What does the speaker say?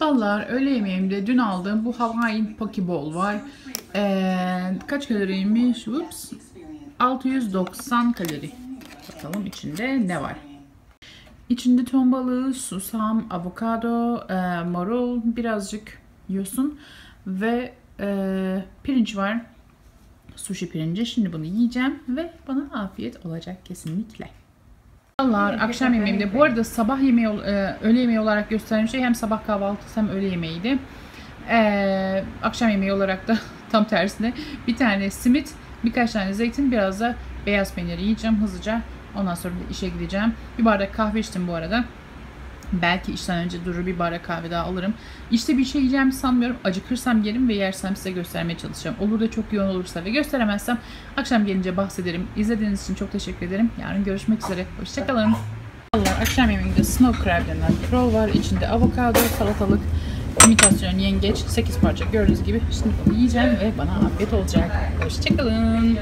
Vallahi öğle yemeğimde dün aldığım bu Hawaiian Poke Bowl var. Ee, kaç kaloriymiş? Ups. 690 kalori. Bakalım içinde ne var? İçinde ton balığı, susam, avokado, e, marul, birazcık yosun ve e, pirinç var. Sushi pirinci. Şimdi bunu yiyeceğim ve bana afiyet olacak kesinlikle. Vallahi akşam yemeğimde bu arada sabah yemeği e, öğle yemeği olarak gösterdiğim şey hem sabah kahvaltısı hem öğle yemeğiydi. Ee, akşam yemeği olarak da tam tersine bir tane simit, birkaç tane zeytin, biraz da beyaz peynir yiyeceğim hızlıca. Ondan sonra da işe gideceğim. Bir bardak kahve içtim bu arada. Belki işten önce durur bir bardak kahve daha alırım. İşte bir şey yiyeceğimi sanmıyorum. Acıkırsam yerim ve yersem size göstermeye çalışacağım. Olur da çok yoğun olursa ve gösteremezsem akşam gelince bahsederim. İzlediğiniz için çok teşekkür ederim. Yarın görüşmek üzere. Hoşçakalın. Allah akşam yemeğinde snow crab bir roll var. İçinde avokado, salatalık, imitasyon yengeç, 8 parça gördüğünüz gibi. Şimdi bunu yiyeceğim ve bana afiyet olacak. Hoşçakalın.